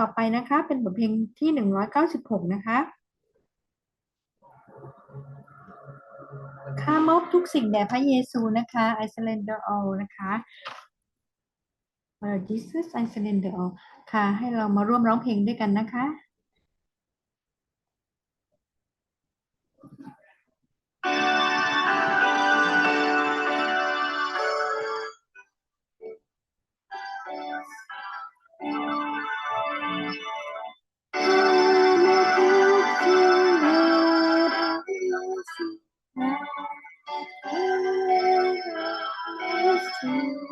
ต่อไปนะคะ เป็นบทเพลงที่หนึ่งร้อยเก้าสิบหกนะคะข้ามอบทุกสิ่งแด่พระเยซูนะคะ I surrender all นะคะ Jesus I surrender all ค่ะ ให้เรามาร่วมร้องเพลงด้วยกันนะคะ to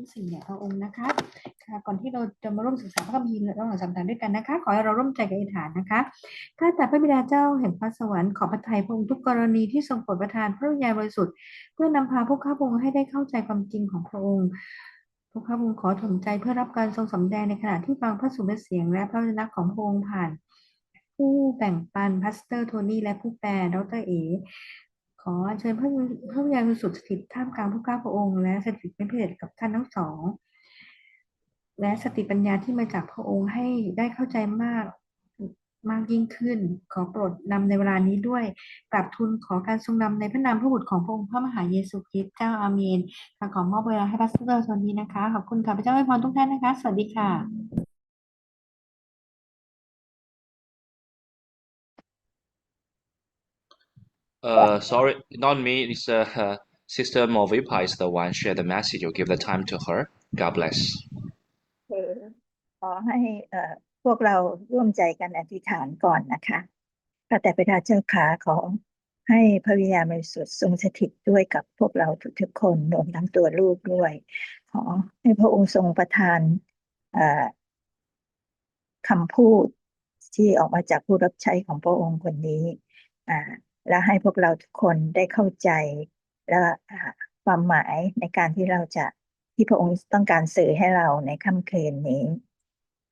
ทุกสิ่งแด่พระองค์นะคะค่ะก่อนที่เราจะมาร่วมศึกษาพระคัมภีร์ระหว่างสัปดาห์ด้วยกันนะคะ ขอให้เราร่วมใจกันอธิษฐานนะคะข้าแต่พระบิดาเจ้าแห่งฟ้าสวรรค์ขอพระทัยพระองค์ทุกกรณีที่ทรงโปรดประทานพระวิญญาณบริสุทธิ์เพื่อนำพาพวกข้าพระองค์ให้ได้เข้าใจความจริงของพระองค์พวกข้าพระองค์ขอถ่อมใจเพื่อรับการทรงสำแดงในขณะที่ฟังพระสุรเสียงและพระวจนะของพระองค์ผ่านผู้แบ่งปันพัสเตอร์โทนี่และผู้แปลดรเอ ขอเชิญพระพระวิญญาณบริสุทธิ์สถิตท่ามกลางผู้ข้าพระองค์ และสถิตเป็นพิเศกับท่านทั้งสอง และสติปัญญาที่มาจากพระองค์ให้ได้เข้าใจมากมากยิ่งขึ้น ขอโปรดนำในเวลานี้ด้วยกราบทูลขอการทรงนำในพระนามพระบุตรของพระองค์พระมหาเยซูคริสต์เจ้าอาเมนค่ะขอมอบเวลาให้พาสเตอร์ตอนนี้นะคะ ขอบคุณค่ะพระเจ้าให้พรทุกท่านนะคะ สวัสดีค่ะ Uh, sorry, not me. It's uh, uh, Sister Movipa is the one share the message. You give the time to her. God bless. คือขอให้เอ่อพวกเราร่วมใจกันอธิษฐานก่อนนะคะข้าแต่พระเจ้าขาขอให้พระวิญญาณบริสุทธิ์ทรงสถิตด้วยกับพวกเราทุกๆคนรวมทั้งตัวลูกด้วย ขอให้พระองค์ทรงประทานเอ่อคำพูดที่ออกมาจากผู้รับใช้ของพระองค์คนนี้อ่า และให้พวกเราทุกคนได้เข้าใจและความหมายในการที่เราจะที่พระองค์ต้องการสื่อให้เราในค่ำคืนนี้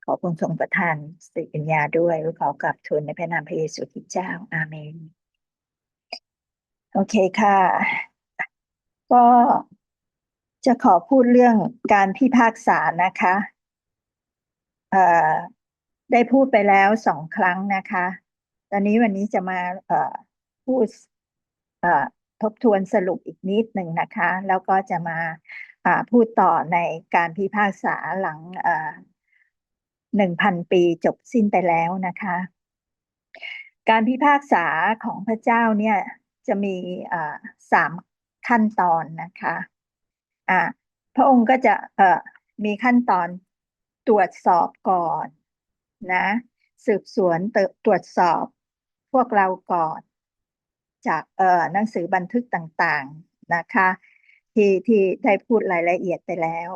ขอพระองค์ทรงประทานสติปัญญาด้วยและขอกราบทูลในพระนามพระเยซูคริสต์เจ้าอาเมนโอเคค่ะ ก็จะขอพูดเรื่องการพิพากษานะคะเอ่อได้พูดไปแล้วสองครั้งนะคะ ตอนนี้วันนี้จะมาเอ่อ พูดทบทวนสรุปอีกนิดหนึ่งนะคะ แล้วก็จะมาพูดต่อในการพิพากษาหลังหนึ่งพันปีจบสิ้นไปแล้วนะคะ การพิพากษาของพระเจ้าเนี่ยจะมีสามขั้นตอนนะคะอ่าพระองค์ก็จะมีขั้นตอนตรวจสอบก่อนนะ สืบสวนตรวจสอบพวกเราก่อน จากเอ่อหนังสือบันทึกต่างๆนะคะที่ที่ได้พูดรายละเอียดไปแล้ว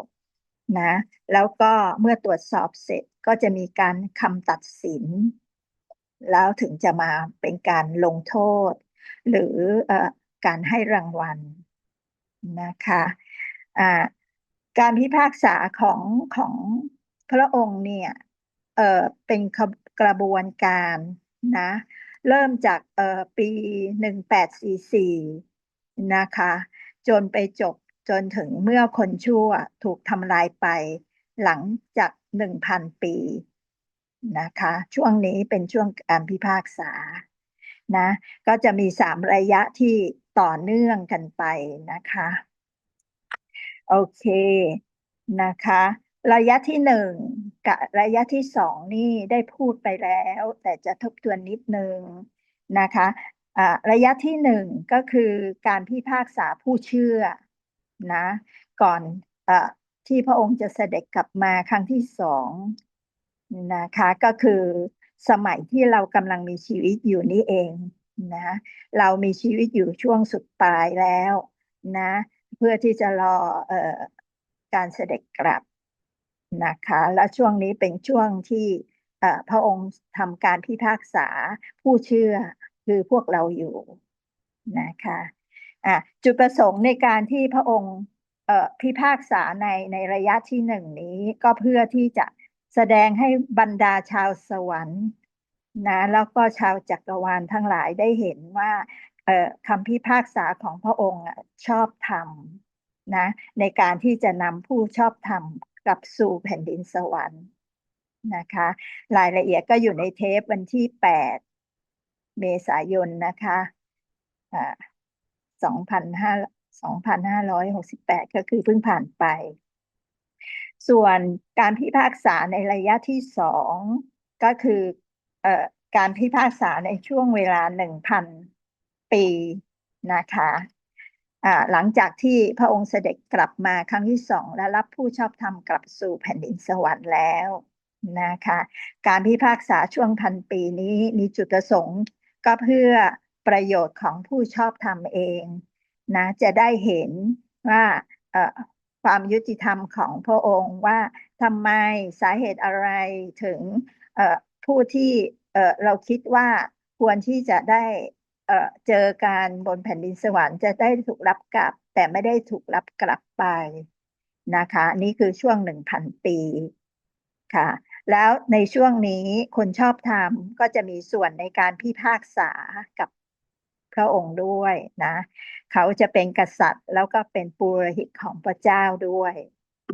นะแล้วก็เมื่อตรวจสอบเสร็จก็จะมีการคำตัดสิน แล้วถึงจะมาเป็นการลงโทษ หรือเอ่อการให้รางวัลนะคะอ่าการพิพากษาของของพระองค์เนี่ยเออเป็นกระบวนการนะ เริ่มจากปีหนึ่งแปดสี่สี่นะคะ จนไปจบจนถึงเมื่อคนชั่วถูกทำลายไปหลังจากหนึ่งพันปีนะคะ ช่วงนี้เป็นช่วงการพิพากษานะก็จะมีสามระยะที่ต่อเนื่องกันไปนะคะ โอเคนะคะ ระยะที่หนึ่ง กับระยะที่สองนี่ได้พูดไปแล้ว แต่จะทบทวนนิดนึงนะคะอ่าระยะที่หนึ่งก็คือการพิพากษาผู้เชื่อนะก่อนอที่พระองค์จะเสด็จกลับมาครั้งที่สองนะคะก็คือสมัยที่เรากำลังมีชีวิตอยู่นี่เองนะเรามีชีวิตอยู่ช่วงสุดปลายแล้วนะเพื่อที่จะรออการเสด็จกลับ นะคะ และช่วงนี้เป็นช่วงที่พระองค์ทำการพิพากษาผู้เชื่อคือพวกเราอยู่นะคะะจุดประสงค์ในการที่พระองค์พิพากษาในในระยะที่หนึ่งนี้ก็เพื่อที่จะแสดงให้บรรดาชาวสวรรค์นะแล้วก็ชาวจักรวาลทั้งหลายได้เห็นว่าคำพิพากษาของพระองค์ชอบธรรมนะในการที่จะนำผู้ชอบธรรม กลับสู่แผ่นดินสวรรค์นะคะ รายละเอียดก็อยู่ในเทปวันที่แปดเมษายนนะคะอ่าสองพันห้าสองพันห้าร้อยหกสิบแปดก็คือเพิ่งผ่านไป ส่วนการพิพากษาในระยะที่สองก็คืออการพิพากษาในช่วงเวลาหนึ่งพันปีนะคะ หลังจากที่พระองค์เสด็จกลับมาครั้งที่สองและรับผู้ชอบธรรมกลับสู่แผ่นดินสวรรค์แล้วนะคะการพิพากษาช่วงพันปีนี้มีจุดประสงค์ก็เพื่อประโยชน์ของผู้ชอบธรรมเองนะจะได้เห็นว่าความยุติธรรมของพระองค์ว่าทำไมสาเหตุอะไรถึงผู้ที่เราคิดว่าควรที่จะได้ เจอการบนแผ่นดินสวรรค์จะได้ถูกรับกลับ แต่ไม่ได้ถูกรับกลับไปนะคะ นี่คือช่วงหนึ่งพันปีค่ะ แล้วในช่วงนี้คนชอบธรรมก็จะมีส่วนในการพิพากษากับพระองค์ด้วยนะ เขาจะเป็นกษัตริย์แล้วก็เป็นปุโรหิตของพระเจ้าด้วย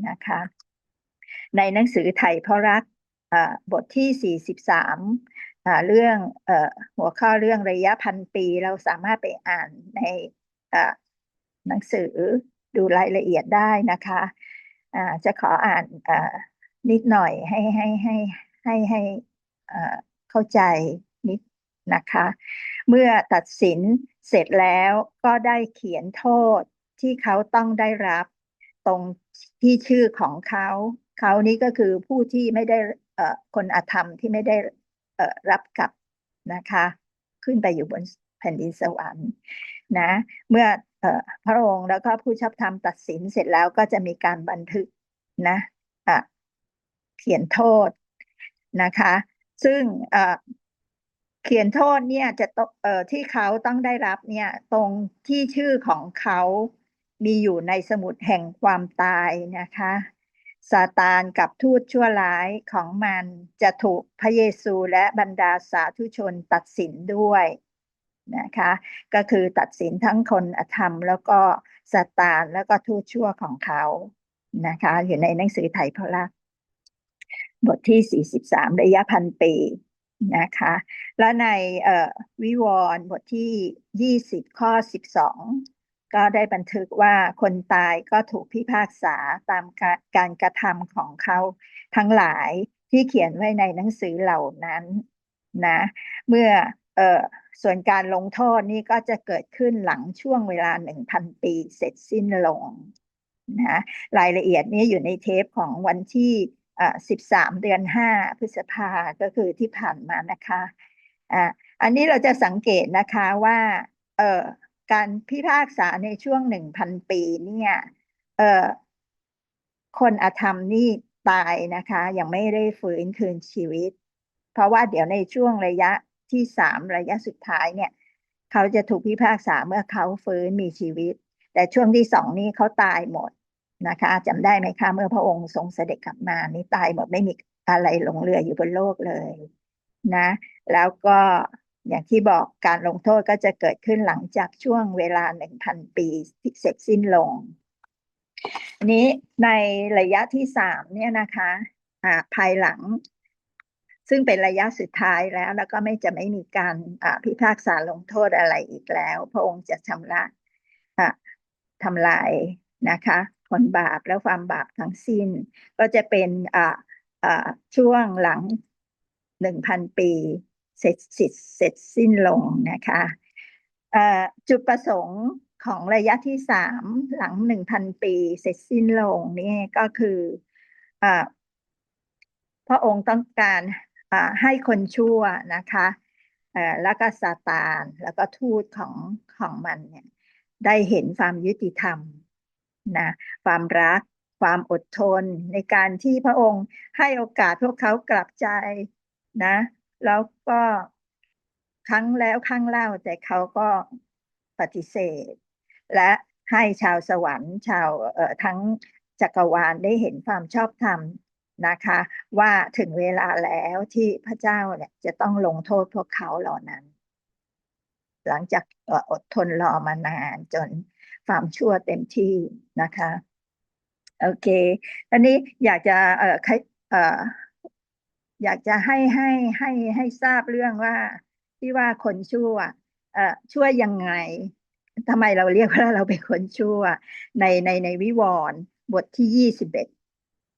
นะคะ ในหนังสือไทยพระรักบทที่ 43อ่า เรื่องอหัวข้อเรื่องระยะพันปี เราสามารถไปอ่านในหนังสือดูรายละเอียดได้นะคะอ่าจะขออ่านนิดหน่อยให้ให้ให้ให้ให้เอ่อเข้าใจนิดนะคะ เมื่อตัดสินเสร็จแล้วก็ได้เขียนโทษที่เขาต้องได้รับตรงที่ชื่อของเขา เขานี้ก็คือผู้ที่ไม่ได้คนอธรรมที่ไม่ได้ รับกลับนะคะ ขึ้นไปอยู่บนแผ่นดินสวรรค์นะเมื่อออพระองค์แล้วก็ผู้ชอบธรรมตัดสินเสร็จแล้วก็จะมีการบันทึกนะะเขียนโทษนะคะ ซึ่งเขียนโทษเนี่ยจะตเอ่อที่เขาต้องได้รับเนี่ยตรงที่ชื่อของเขามีอยู่ในสมุดแห่งความตายนะคะ ซาตานกับทูตชั่วร้ายของมันจะถูกพระเยซูและบรรดาสาธุชนตัดสินด้วยนะคะ ก็คือตัดสินทั้งคนอธรรม แล้วก็ซาตานแล้วก็ทูตชั่วของเขานะคะ อยู่ในหนังสือไทยพระลักษณ์บทที่ 43 ระยะพันปีนะคะ และในวิวรณ์บทที่ 20 ข้อ 12 ก็ได้บันทึกว่าคนตายก็ถูกพิพากษาตามกาการกระทำของเขาทั้งหลายที่เขียนไว้ในหนังสือเหล่านั้นนะ เมื่อเออส่วนการลงโทษนี่ก็จะเกิดขึ้นหลังช่วงเวลา 1,000 ปีเสร็จสิ้นลงนะรายละเอียดนี้อยู่ในเทปของวันที่ 13 เดือน 5 พฤษภาก็คือที่ผ่านมานะคะอ่าอันนี้เราจะสังเกตนะคะว่าเอ่อ การพิพากษาในช่วง1,000ปีเนี่ยเอ่อคนอธรรมนี่ตายนะคะ ยังไม่ได้ฟื้นคืนชีวิต เพราะว่าเดี๋ยวในช่วงระยะที่สามระยะสุดท้ายเนี่ย เขาจะถูกพิพากษาเมื่อเขาฟื้นมีชีวิต แต่ช่วงที่สองนี้เขาตายหมดนะคะจำได้ไหมคะเมื่อพระองค์ทรงเสด็จกลับมานี่ตายหมดไม่มีอะไรหลงเหลืออยู่บนโลกเลยนะ แล้วก็ อย่างที่บอกการลงโทษก็จะเกิดขึ้นหลังจากช่วงเวลาหนึ่งพันปีที่เสร็จสิ้นลง นี้ในระยะที่สามเนี่ยนะคะอ่าภายหลัง ซึ่งเป็นระยะสุดท้ายแล้ว แล้วก็ไม่จะไม่มีการพิพากษาลงโทษอะไรอีกแล้ว พระองค์จะชำระทำลายนะคะผลบาปและความบาปทั้งสิ้น ก็จะเป็นช่วงหลังหนึ่งพันปี เสร็จสิทธิ์เสร็จสิ้นลงนะคะจุดประสงค์ของระยะที่สามหลังหนึ่งพันปีเสร็จสิ้นลงนี่ก็คืออพระองค์ต้องการให้คนชั่วนะคะแล้วก็ซาตานแล้วก็ทูตของของมันเนี่ยได้เห็นความยุติธรรมนะความรักความอดทนในการที่พระองค์ให้โอกาสพวกเขากลับใจนะ แล้วก็ครั้งแล้วครั้งเล่าแต่เขาก็ปฏิเสธ และให้ชาวสวรรค์ชาวเอ่อทั้งจักรวาลได้เห็นความชอบธรรมนะคะ ว่าถึงเวลาแล้วที่พระเจ้าเนี่ยจะต้องลงโทษพวกเขาเหล่านั้น หลังจากอดทนรอมานานจนความชั่วเต็มที่นะคะ โอเค อันนี้อยากจะเอ่อใครเอยากจะให้ให้ให้ให้ทราบเรื่องว่าที่ว่าคนชั่วเอ่อชั่วยังไงทำไมเราเรียกว่าเราเป็นคนชั่ว ในในในวิวรณ์บทที่ยี่สิบเอ็ด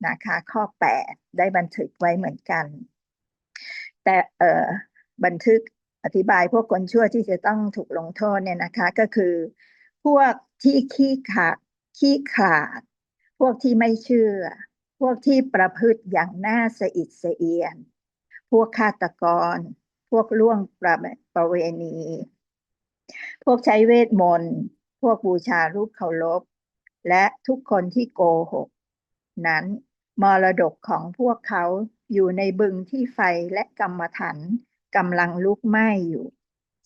นะคะ ข้อแปดได้บันทึกไว้เหมือนกัน แต่เอ่อบันทึกอธิบายพวกคนชั่วที่จะต้องถูกลงโทษเนี่ยนะคะ ก็คือพวกที่ขี้ขาดขี้ขาด พวกที่ไม่เชื่อ พวกที่ประพฤติอย่างน่าสะอิดสะเอียน พวกฆาตกร พวกล่วงประประเวณี พวกใช้เวทมนต์ พวกบูชารูปเคารพ และทุกคนที่โกหก นั้นมรดกของพวกเขาอยู่ในบึงที่ไฟและกรรมฐานกำลังลุกไหม้อยู่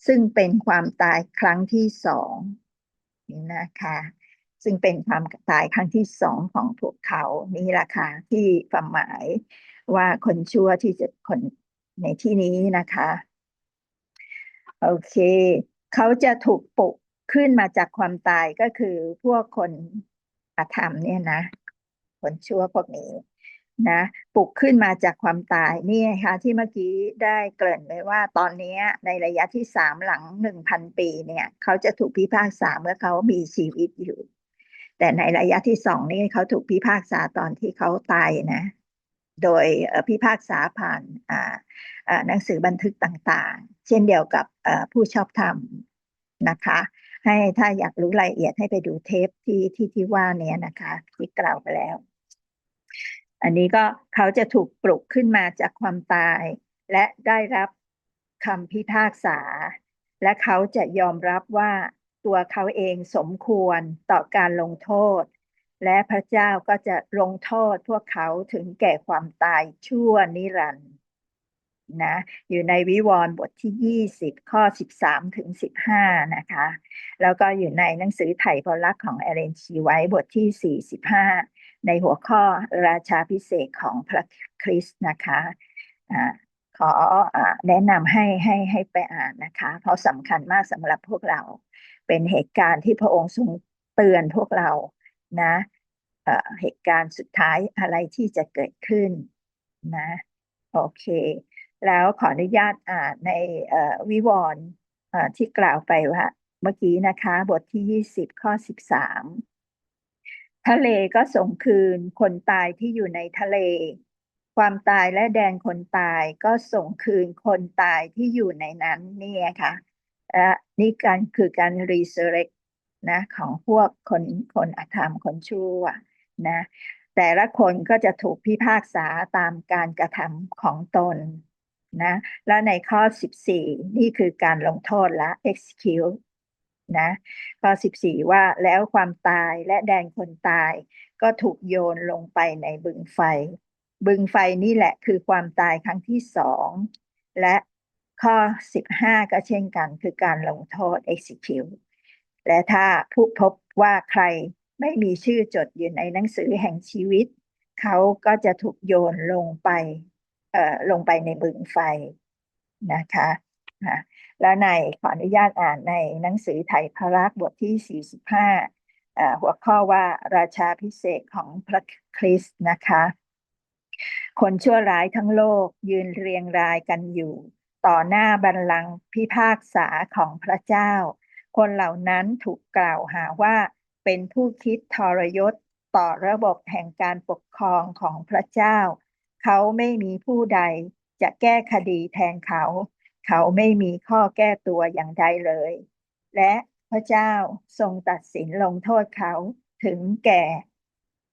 ซึ่งเป็นความตายครั้งที่สองนี่นะคะ ซึ่งเป็นความตายครั้งที่สองของพวกเขานี่แหละค่ะที่ความหมายว่าคนชั่วที่จะคนในที่นี้นะคะ โอเค เขาจะถูกปลุกขึ้นมาจากความตายก็คือพวกคนอธรรมเนี่ยนะ คนชั่วพวกนี้นะปลุกขึ้นมาจากความตายนี่ไงคะที่เมื่อกี้ได้เกริ่นไว้ว่าตอนนี้ในระยะที่สามหลังหนึ่งพันปีเนี่ย เขาจะถูกพิพากษาเมื่อเขามีชีวิตอยู่ แต่ในระยะที่สองนี่เขาถูกพิพากษาตอนที่เขาตายนะ โดยพิพากษาผ่านหนังสือบันทึกต่างๆ เช่นเดียวกับผู้ชอบธรรมนะคะ ให้ถ้าอยากรู้รายละเอียดให้ไปดูเทปที่ที่ที่ว่าเนี้ยนะคะ ที่กล่าวไปแล้ว อันนี้ก็เขาจะถูกปลุกขึ้นมาจากความตาย และได้รับคำพิพากษา และเขาจะยอมรับว่า ตัวเขาเองสมควรต่อการลงโทษ และพระเจ้าก็จะลงโทษพวกเขาถึงแก่ความตายชั่วนิรันดร์นะอยู่ในวิวรณ์บทที่ 20 ข้อ 13 ถึง 15 นะคะ แล้วก็อยู่ในหนังสือไถ่พลักษ์ของเอเลนชีไว้บทที่ 45 ในหัวข้อราชาพิเศษของพระคริสต์นะคะอ่าขออแนะนำให้ให้ให้ไปอ่านนะคะ เพราะสำคัญมากสำหรับพวกเรา เป็นเหตุการณ์ที่พระองค์ทรงเตือนพวกเรานะเหตุการณ์สุดท้ายอะไรที่จะเกิดขึ้นนะโอเค แล้วขออนุญาตอ่านในวิวรณ์ที่กล่าวไปว่าเมื่อกี้นะคะบทที่ 20 ข้อ 13 ทะเลก็ส่งคืนคนตายที่อยู่ในทะเล ความตายและแดนคนตายก็ส่งคืนคนตายที่อยู่ในนั้นนี่ค่ะ และนี่การคือการ resurrect นะของพวกคนคนอธรรมคนชั่วนะแต่ละคนก็จะถูกพิพากษาตามการกระทำของตนนะและในข้อ 14 นี่คือการลงโทษและ execute นะข้อ 14 ว่าแล้วความตายและแดนคนตาย ก็ถูกโยนลงไปในบึงไฟ บึงไฟนี่แหละคือความตายครั้งที่สองและ ข้อ 15 ก็เช่นกัน คือการลงโทษ execute และถ้าผู้พบว่าใครไม่มีชื่อจดอยู่ในหนังสือแห่งชีวิต เขาก็จะถูกโยนลงไปเอ่อลงไปในบึงไฟนะคะอะแล้วในขออนุญาตอ่านในหนังสือไทยพระลักบทที่ 45อ่าหัวข้อว่าราชาพิเศษของพระคริสต์นะคะ คนชั่วร้ายทั้งโลกยืนเรียงรายกันอยู่ ต่อหน้าบัลลังก์พิพากษาของพระเจ้า คนเหล่านั้นถูกกล่าวหาว่าเป็นผู้คิดทรยศต่อระบบแห่งการปกครองของพระเจ้า เขาไม่มีผู้ใดจะแก้คดีแทนเขา เขาไม่มีข้อแก้ตัวอย่างใดเลย และพระเจ้าทรงตัดสินลงโทษเขาถึงแก่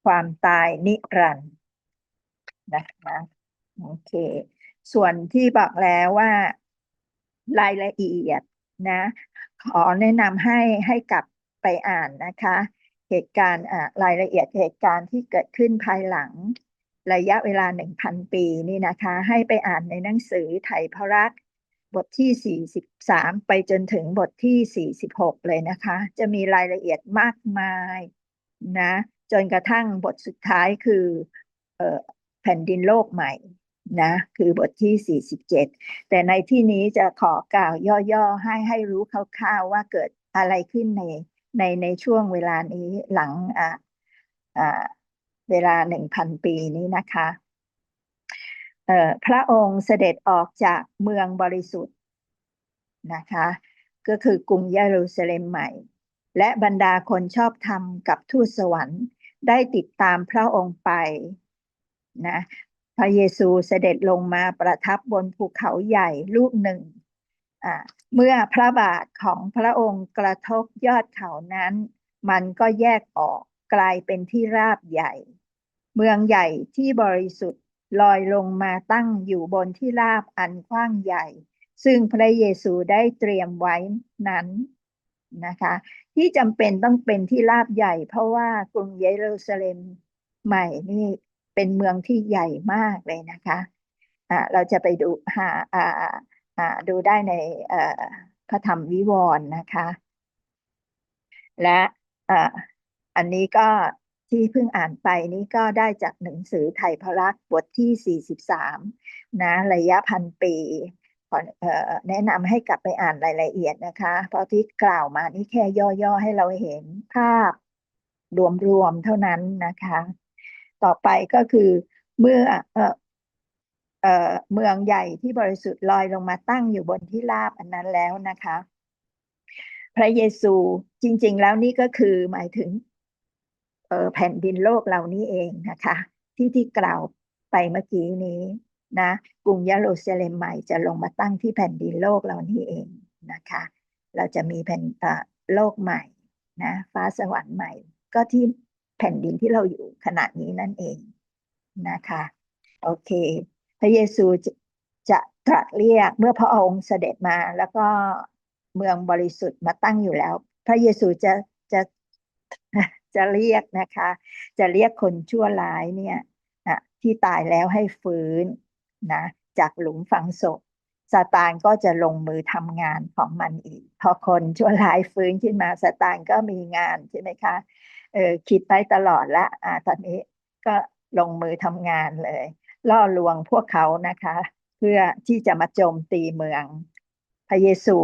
ความตายนิรันดร์นะคะโอเค ส่วนที่บอกแล้วว่ารายละเอียดนะ ขอแนะนำให้ให้กลับไปอ่านนะคะ เหตุการณ์รายละเอียดเหตุการณ์ที่เกิดขึ้นภายหลัง ระยะเวลาหนึ่งพันปีนี่นะคะ ให้ไปอ่านในหนังสือไถพระรักษ์บทที่ 43 ไปจนถึงบทที่ 46 เลยนะคะ จะมีรายละเอียดมากมายนะ จนกระทั่งบทสุดท้ายคือออแผ่นดินโลกใหม่ นะ คือบทที่ 47 แต่ในที่นี้จะขอกล่าวย่อๆ ให้ให้รู้คร่าวๆว่าเกิดอะไรขึ้นในในในช่วงเวลานี้หลังอ่าอ่าเวลาหนึ่งพันปีนี้นะคะเอ่อพระองค์เสด็จออกจากเมืองบริสุทธิ์นะคะ ก็คือกรุงเยรูซาเล็มใหม่ และบรรดาคนชอบธรรมกับทูตสวรรค์ได้ติดตามพระองค์ไปนะ พระเยซูเสด็จลงมาประทับบนภูเขาใหญ่ลูกหนึ่ง เมื่อพระบาทของพระองค์กระทบยอดเขานั้น มันก็แยกออกกลายเป็นที่ราบใหญ่ เมืองใหญ่ที่บริสุทธิ์ลอยลงมาตั้งอยู่บนที่ราบอันกว้างใหญ่ ซึ่งพระเยซูได้เตรียมไว้นั้นนะคะ ที่จำเป็นต้องเป็นที่ราบใหญ่ เพราะว่ากรุงเยรูซาเล็มใหม่นี่ เป็นเมืองที่ใหญ่มากเลยนะคะเราจะไปดูหาาาดูได้ในพระธรรมวิวรณ์นะคะ และอ,อันนี้ก็ที่เพิ่งอ่านไปนี้ก็ได้จากหนังสือไทยพระลักบทที่ 43 นะระยะพันปีขอแนะนำให้กลับไปอ่านรายละเอียดนะคะ เพราะที่กล่าวมานี่แค่ย่อๆให้เราเห็นภาพรวมๆเท่านั้นนะคะ ต่อไปก็คือเมื่อเอ่อเอ่อเมืองใหญ่ที่บริสุทธิ์ลอยลงมาตั้งอยู่บนที่ราบอันนั้นแล้วนะคะ พระเยซูจริง ๆ แล้วนี่ก็คือหมายถึงเอ่อแผ่นดินโลกเรานี่เองนะคะ ที่ที่กล่าวไปเมื่อกี้นี้นะกรุงเยรูซาเล็มใหม่จะลงมาตั้งที่แผ่นดินโลกเรานี่เองนะคะ เราจะมีแผ่นโลกใหม่นะฟ้าสวรรค์ใหม่ก็ที่ แผ่นดินที่เราอยู่ขณะนี้นั่นเองนะคะ โอเค พระเยซูจะจะตรัสเรียกเมื่อพระองค์เสด็จมา แล้วก็เมืองบริสุทธิ์มาตั้งอยู่แล้ว พระเยซูจะจะจะเรียกนะคะ จะเรียกคนชั่วร้ายเนี่ยอะที่ตายแล้วให้ฟื้นนะจากหลุมฝังศพซาตานก็จะลงมือทำงานของมันอีก พอคนชั่วร้ายฟื้นขึ้นมาซาตานก็มีงานใช่ไหมคะ เออคิดไปตลอดละอ่าตอนนี้ก็ลงมือทำงานเลย ล่อลวงพวกเขานะคะ เพื่อที่จะมาโจมตีเมือง พระเยซู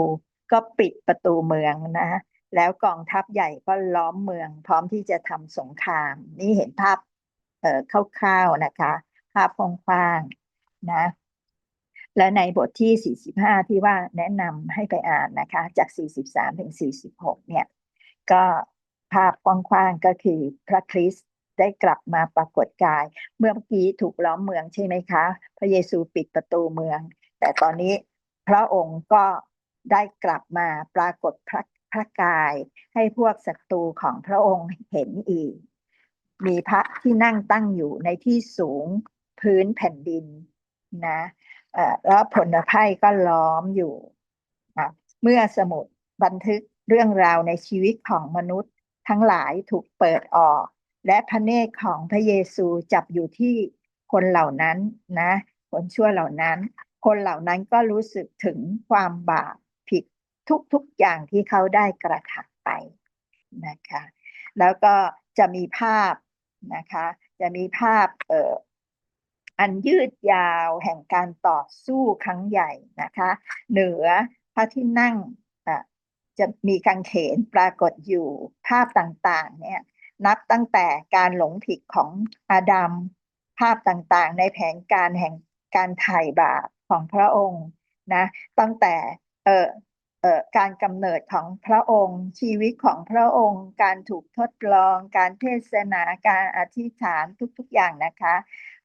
ก็ปิดประตูเมืองนะ แล้วกองทัพใหญ่ก็ล้อมเมือง พร้อมที่จะทำสงคราม นี่เห็นภาพเอ่อคร่าวๆนะคะ ภาพกว้างๆนะ และในบทที่ 45 ที่ว่าแนะนำให้ไปอ่านนะคะ จาก 43 ถึง 46 เนี่ย ก็ ภาพกว้างๆก็คือพระคริสต์ได้กลับมาปรากฏกาย เมื่อกี้ถูกล้อมเมืองใช่ไหมคะ พระเยซูปิดประตูเมือง แต่ตอนนี้พระองค์ก็ได้กลับมาปรากฏพระพระกาย ให้พวกศัตรูของพระองค์เห็นอีก มีพระที่นั่งตั้งอยู่ในที่สูงพื้นแผ่นดินนะแล้วผลไพ่ก็ล้อมอยู่ เมื่อสมุดบันทึกเรื่องราวในชีวิตของมนุษย์ ทั้งหลายถูกเปิดออก และพระเนตรของพระเยซูจับอยู่ที่คนเหล่านั้นนะ คนชั่วเหล่านั้น คนเหล่านั้นก็รู้สึกถึงความบาปผิดทุกๆอย่างที่เขาได้กระทำไปนะคะ แล้วก็จะมีภาพนะคะ จะมีภาพเอ่ออันยืดยาวแห่งการต่อสู้ครั้งใหญ่นะคะ เหนือพระที่นั่ง จะมีกางเขนปรากฏอยู่ภาพต่างๆเนี่ยนับตั้งแต่การหลงผิดของอาดัมภาพต่างๆ ในแผนการแห่งการไถ่บาปของพระองค์นะตั้งแต่เอ่อเออการกำเนิดของพระองค์ ชีวิตของพระองค์ การถูกทดลอง การเทศนาการอธิษฐานทุกๆอย่างนะคะ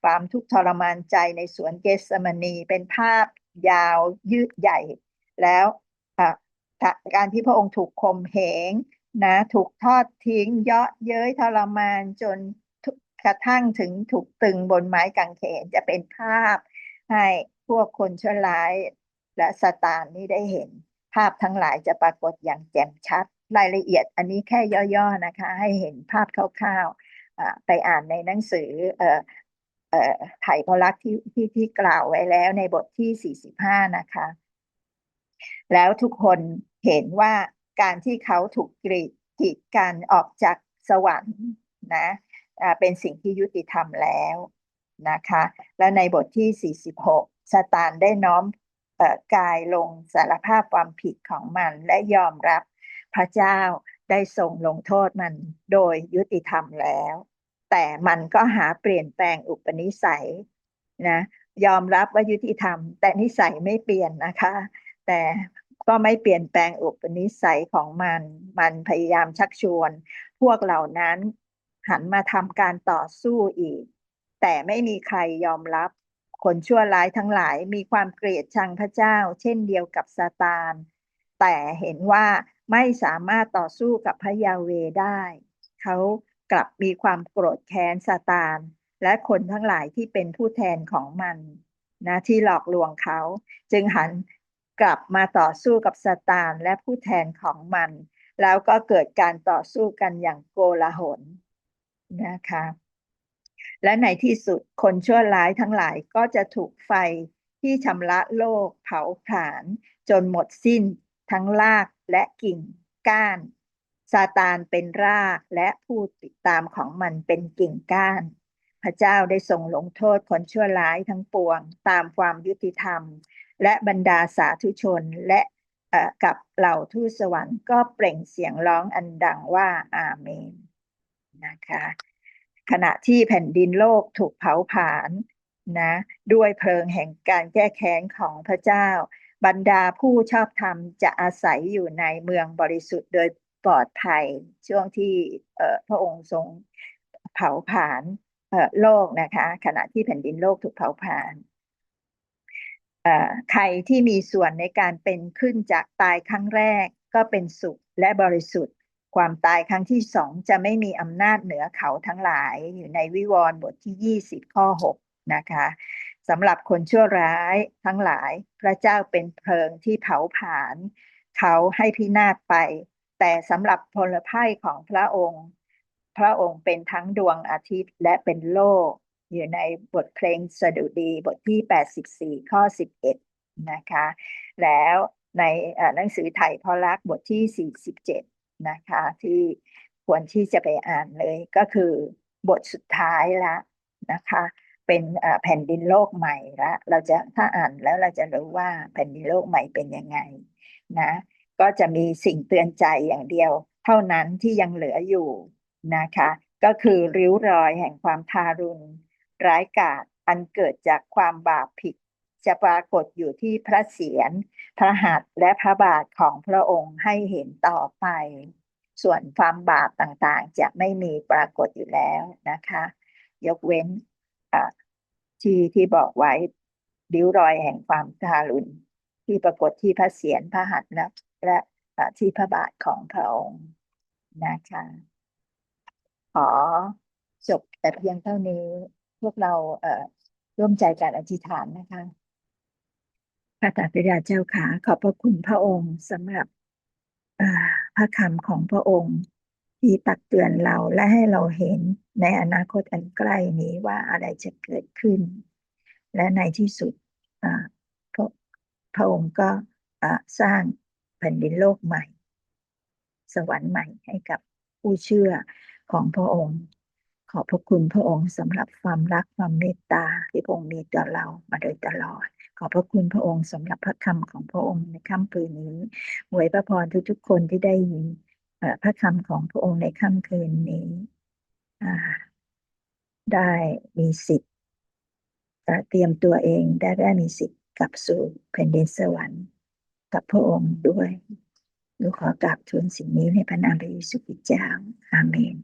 ความทุกข์ทรมานใจในสวนเกสมณีเป็นภาพยาวยืดใหญ่ แล้ว อะการที่พระองค์ถูกข่มเหงนะถูกทอดทิ้ง เยาะเย้ยทรมานจนกระทั่งถึงถูกตึงบนไม้กางเขนจะเป็นภาพ ให้พวกคนชั่วร้ายและสตานนี่ได้เห็น ภาพทั้งหลายจะปรากฏอย่างแจ่มชัด รายละเอียดอันนี้แค่ย่อๆนะคะ ให้เห็นภาพคร่าวๆไปอ่านในหนังสือไถ่พระลักษณ์ที่ที่ที่กล่าวไว้แล้วในบทที่ 45 นะคะ แล้วทุกคนเห็นว่าการที่เขาถูกกรีดกีดกันออกจากสวรรค์นะเป็นสิ่งที่ยุติธรรมแล้วนะคะ และในบทที่ 46ซาตานได้น้อมกายลงสารภาพความผิดของมัน และยอมรับพระเจ้าได้ทรงลงโทษมันโดยยุติธรรมแล้ว แต่มันก็หาเปลี่ยนแปลงอุปนิสัยนะยอมรับว่ายุติธรรม แต่นิสัยไม่เปลี่ยนนะคะ แต่ก็ไม่เปลี่ยนแปลงอุปนิสัยของมัน มันพยายามชักชวน พวกเหล่านั้นหันมาทำการต่อสู้อีก แต่ไม่มีใครยอมรับ คนชั่วร้ายทั้งหลายมีความเกลียดชังพระเจ้า เช่นเดียวกับซาตาน แต่เห็นว่าไม่สามารถต่อสู้กับพระยาเวได้ เขากลับมีความโกรธแค้นซาตาน และคนทั้งหลายที่เป็นผู้แทนของมันนะที่หลอกลวงเขา จึงหัน กลับมาต่อสู้กับซาตานและผู้แทนของมัน แล้วก็เกิดการต่อสู้กันอย่างโกลาหลนะคะ และในที่สุดคนชั่วร้ายทั้งหลายก็จะถูกไฟที่ชำระโลกเผาผลาญจนหมดสิ้นทั้งรากและกิ่งก้านซาตานเป็นรากและผู้ติดตามของมันเป็นกิ่งก้าน พระเจ้าได้ทรงลงโทษคนชั่วร้ายทั้งปวง ตามความยุติธรรม และบรรดาสาธุชนและกับเหล่าทูตสวรรค์ก็เปล่งเสียงร้องอันดังว่าอาเมนนะคะขณะที่แผ่นดินโลกถูกเผาผลาญนะด้วยเพลิงแห่งการแก้แค้นของพระเจ้า บรรดาผู้ชอบธรรมจะอาศัยอยู่ในเมืองบริสุทธิ์โดยปลอดภัยช่วงที่พระองค์ทรงเผาผลาญโลกนะคะ ขณะที่แผ่นดินโลกถูกเผาผลาญ ใครที่มีส่วนในการเป็นขึ้นจากตายครั้งแรกก็เป็นสุขและบริสุทธิ์ ความตายครั้งที่สองจะไม่มีอำนาจเหนือเขาทั้งหลายอยู่ในวิวรณ์บทที่ 20 ข้อ 6 นะคะสำหรับคนชั่วร้ายทั้งหลาย พระเจ้าเป็นเพลิงที่เผาผลาญเขาให้พินาศไป แต่สำหรับพลภัยของพระองค์ พระองค์เป็นทั้งดวงอาทิตย์และเป็นโลก อยู่ในบทเพลงสดุดีบทที่ 84 ข้อ 11 นะคะ แล้วในหนังสือไถ่พอรักบทที่ 47 นะคะ ที่ควรที่จะไปอ่านเลยก็คือบทสุดท้ายละนะคะ เป็นแผ่นดินโลกใหม่ละเราจะถ้าอ่านแล้วเราจะรู้ว่าแผ่นดินโลกใหม่เป็นยังไงนะก็จะมีสิ่งเตือนใจอย่างเดียว เท่านั้นที่ยังเหลืออยู่นะคะ ก็คือริ้วรอยแห่งความทารุณ ร้ายกาจอันเกิดจากความบาปผิด จะปรากฏอยู่ที่พระเศียรพระหัตถ์และพระบาทของพระองค์ให้เห็นต่อไป ส่วนความบาปต่างๆ จะไม่มีปรากฏอยู่แล้วนะคะ ยกเว้นอะที่ที่บอกไว้ริ้วรอยแห่งความทารุณที่ปรากฏที่พระเศียรพระหัตถ์และและที่พระบาทของพระองค์นะคะขอจบแต่เพียงเท่านี้ วกเราเอ่อร่วมใจการอธิษฐานนะคะพระตาพิดาเจ้าขาขอบพระคุณพระองค์สำหรับพระคำของพระองค์ที่ตักเตือนเราและให้เราเห็นในอนาคตอันใกล้นี้ว่าอะไรจะเกิดขึ้น และในที่สุดพระพระองค์ก็สร้างแผ่นดินโลกใหม่ สวรรค์ใหม่ให้กับผู้เชื่อของพระองค์ ขอบพระคุณพระองค์สำหรับความรักความเมตตาที่พระองค์มีต่อเรามาโดยตลอด ขอบพระคุณพระองค์สำหรับพระคำของพระองค์ในค่ำคืนนี้อวยพระพรทุกๆคนที่ได้ยินพระคำของพระองค์ในค่ำคืนนี้ได้มีสิทธิ์เอ่อเตรียมตัวเองได้ได้มีสิทธิ์กลับสู่แผ่นดินสวรรค์กับพระองค์ด้วยลูกขอกราบทูลสิ่งนี้ในพระนามพระเยซูคริสต์เจ้าอาเมน